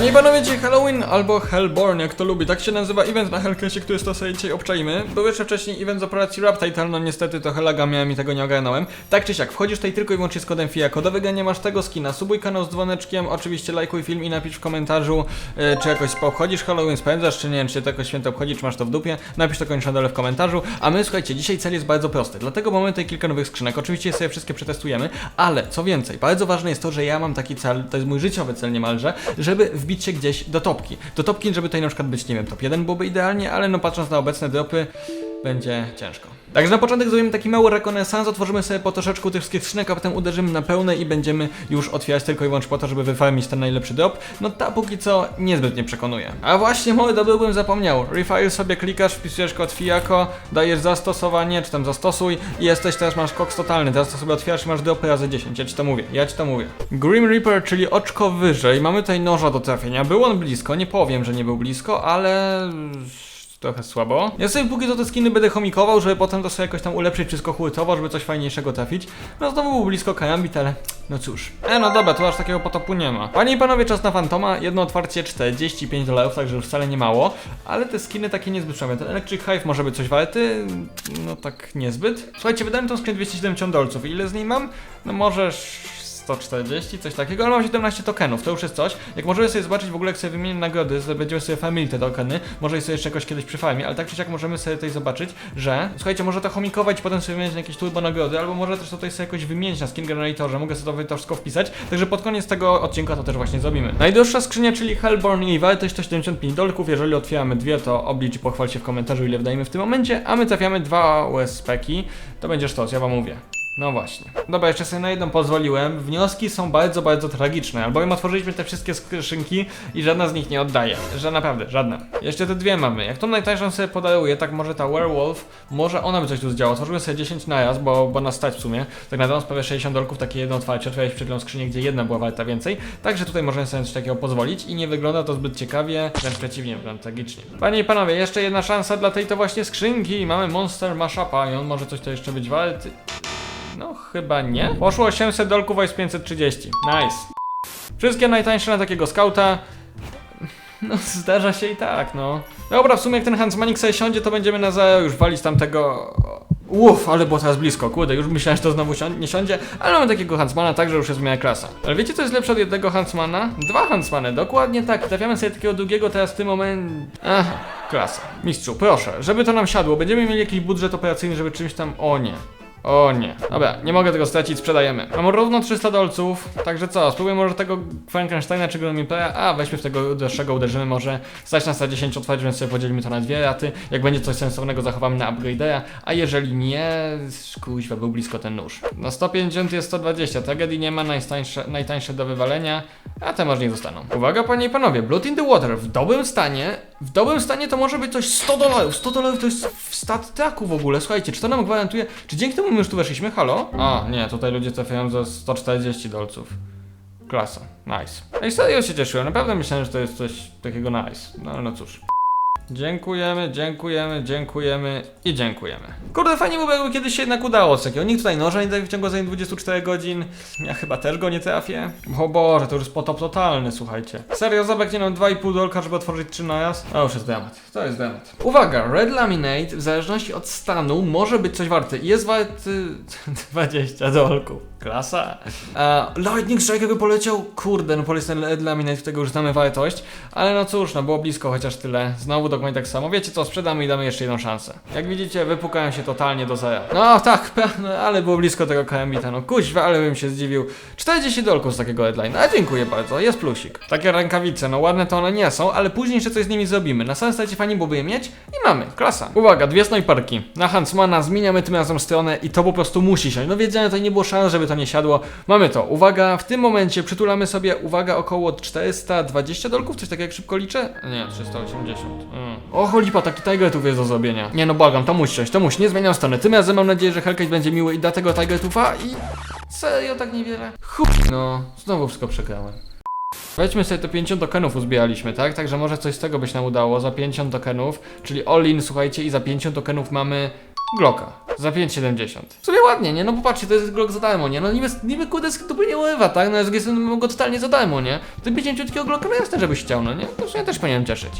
Panie i panowie, dzisiaj Halloween albo Hellborn, jak to lubi. Tak się nazywa event na Hellcasie, który to sobie dzisiaj obczajmy. Był jeszcze wcześniej event z operacji Rap Title, no niestety to Helaga miałem i tego nie ogarnąłem. Tak czy siak, wchodzisz tutaj tylko i wyłącznie z kodem FIAKO. Do wygrania masz tego skina. Subuj kanał z dzwoneczkiem, oczywiście lajkuj film i napisz w komentarzu, e, czy jakoś obchodzisz Halloween, spędzasz, czy nie wiem, czy to jakoś święto obchodzi, czy masz to w dupie. Napisz to koniecznie dole w komentarzu. A my, słuchajcie, dzisiaj cel jest bardzo prosty, dlatego mamy tutaj kilka nowych skrzynek. Oczywiście sobie wszystkie przetestujemy, ale co więcej, bardzo ważne jest to, że ja mam taki cel, to jest mój życiowy cel niemalże, żeby się gdzieś do topki. Do topki, żeby tutaj na przykład być, nie wiem, top 1 byłoby idealnie, ale no patrząc na obecne dropy, będzie ciężko. Także na początek zrobimy taki mały rekonesans, otworzymy sobie po troszeczku tych wszystkich skrzynek, a potem uderzymy na pełne i będziemy już otwierać tylko i wyłącznie po to, żeby wyfarmić ten najlepszy drop. No ta póki co niezbyt nie przekonuje. A właśnie, mój dobry bym zapomniał. Refire sobie klikasz, wpisujesz kod FIAKO, dajesz zastosowanie, czy tam zastosuj i jesteś, teraz masz koks totalny, teraz to sobie otwierasz i masz dropy razy 10, ja ci to mówię, ja ci to mówię. Grim Reaper, czyli oczko wyżej, mamy tutaj noża do trafienia, był on blisko, nie powiem, że nie był blisko, ale trochę słabo. Ja sobie póki co te skiny będę chomikował, żeby potem to sobie jakoś tam ulepszyć wszystko hurtowo, żeby coś fajniejszego trafić. No znowu był blisko Karambit, ale no cóż. E, no dobra, tu aż takiego potopu nie ma. Panie i panowie, czas na Fantoma. Jedno otwarcie 45 dolarów, także już wcale nie mało. Ale te skiny takie niezbyt szamie. Ten Electric Hive może być coś warty, no tak niezbyt. Słuchajcie, wydałem tą skrzynkę 270 dolców. Ile z niej mam? No może 140, coś takiego, ale mam 17 tokenów, to już jest coś. Jak możemy sobie zobaczyć w ogóle, jak sobie wymienię nagrody, będziemy sobie farmili te tokeny, może je sobie jeszcze jakoś kiedyś przyfarmię, ale tak czy siak możemy sobie tutaj zobaczyć, że, słuchajcie, może to chomikować i potem sobie wymienić na jakieś turbo nagrody, albo może też tutaj sobie jakoś wymienić na skin generatorze, mogę sobie to wszystko wpisać, także pod koniec tego odcinka to też właśnie zrobimy. Najdłuższa skrzynia, czyli Hellborn i wartość to 75 dolków, jeżeli otwieramy dwie, to oblicz i pochwal się w komentarzu, ile wydajemy w tym momencie, a my trafiamy dwa USP-ki, to będzie sztos, ja wam mówię. No właśnie. Dobra, jeszcze sobie na jedną pozwoliłem. Wnioski są bardzo, bardzo tragiczne, albowiem otworzyliśmy te wszystkie skrzynki i żadna z nich nie oddaje. Że naprawdę, żadna. Jeszcze te dwie mamy. Jak tą najtańszą sobie podaruję, tak może ta Werewolf, może ona by coś tu zdziałała. Otworzyłem sobie 10 na raz, bo, bo nas stać w sumie. Tak na dom sprawia 60 dolków, takie jedno otwarcie. Otwierałeś przed chwilą skrzynię, gdzie jedna była warta więcej. Także tutaj możemy sobie coś takiego pozwolić i nie wygląda to zbyt ciekawie, wręcz przeciwnie, wygląda tragicznie. Panie i panowie, jeszcze jedna szansa dla tej to właśnie skrzynki. Mamy Monster Mashupa i on może coś to jeszcze być warty. No, chyba nie. Poszło 800 dolków, a jest 530. Nice. Wszystkie najtańsze na takiego skauta. No, zdarza się i tak, no. Dobra, w sumie jak ten Hansmanik sobie siądzie, to będziemy na zero już walić tamtego... Uff, ale było teraz blisko, kurde, już myślałem, że to znowu sią- nie siądzie, ale mamy takiego Hansmana, także już jest moja klasa. Ale wiecie, co jest lepsze od jednego Hansmana? Dwa Hansmany, dokładnie tak. Trafiamy sobie takiego drugiego teraz w tym momencie... Aha, klasa. Mistrzu, proszę, żeby to nam siadło, będziemy mieli jakiś budżet operacyjny, żeby czymś tam... O nie. O nie. Dobra, nie mogę tego stracić, sprzedajemy. Mam równo 300 dolców, także co, spróbuję może tego Frankensteina czy Gromipera, a weźmy w tego droższego, uderzymy może. Stać nas na 10 otwarć, więc sobie podzielimy to na dwie raty. Jak będzie coś sensownego, zachowamy na upgrade'a, a jeżeli nie, kuźwa, był blisko ten nóż. No 150 jest 120, tragedii nie ma, najtańsze, najtańsze do wywalenia, a te może nie zostaną. Uwaga panie i panowie, Blood in the Water w dobrym stanie, w dobrym stanie to może być coś 100 dolarów, 100 dolarów to jest w stat traku w ogóle, słuchajcie, czy to nam gwarantuje, czy dzięki temu my już tu weszliśmy, halo? A, nie, tutaj ludzie trafiają za 140 dolców. Klasa, nice. Ej, serio się cieszyłem, naprawdę myślałem, że to jest coś takiego nice. No, ale no cóż. Dziękujemy, dziękujemy, dziękujemy i dziękujemy. Kurde, fajnie by było, jakby kiedyś się jednak udało coś takiego. Nikt tutaj noża nie daje w ciągu za 24 godzin. Ja chyba też go nie trafię. O Boże, to już potop totalny, słuchajcie. Serio, zabraknie nam 2,5 dolka, żeby otworzyć 3 na raz. To już jest dramat. To jest dramat. Uwaga, Red Laminate w zależności od stanu może być coś warty. I Jest warty 20 dolków. Klasa. A, Lightning Strike jakby poleciał. Kurde, no poleciał ten Red Laminate, którego już znamy wartość. Ale no cóż, no było blisko chociaż tyle. Znowu dokładnie tak samo. Wiecie co, sprzedamy i damy jeszcze jedną szansę. Jak widzicie, wypukałem się totalnie do zera. No tak, no, ale było blisko tego KMita. No kuźwa, ale bym się zdziwił. 40 dolków z takiego headline. A dziękuję bardzo, jest plusik. Takie rękawice, no ładne to one nie są, ale później jeszcze coś z nimi zrobimy. Na samym starcie fajnie byłoby je mieć i mamy, klasa. Uwaga, dwie snajperki. Na Hansmana zmieniamy tym razem stronę i to po prostu musi siąść. No wiedziałem, tutaj nie było szans, żeby nie siadło. Mamy to. Uwaga, w tym momencie przytulamy sobie, uwaga, około 420 dolków, coś takiego jak szybko liczę? Nie, 380. Mm. O, cholipa, taki Tigertooth jest do zrobienia. Nie no, błagam, to musi siąść, to musi, nie zmieniam strony. Tym razem mam nadzieję, że Hellcat będzie miły i da tego Tigertootha i... Serio, tak niewiele? Chup. No, znowu wszystko przegrałem. Weźmy sobie te 50 tokenów uzbieraliśmy, tak? Także może coś z tego by się nam udało za 50 tokenów, czyli all in, słuchajcie, i za 50 tokenów mamy Glocka za 5,70. W sumie ładnie, nie? No popatrzcie, to jest Glock za darmo, nie? No niby, niby z dupy nie uływa, tak? No z strony mam go totalnie za darmo, nie? To 50 Glocka, no jasne, żebyś chciał, no nie? To w sumie też powinienem cieszyć.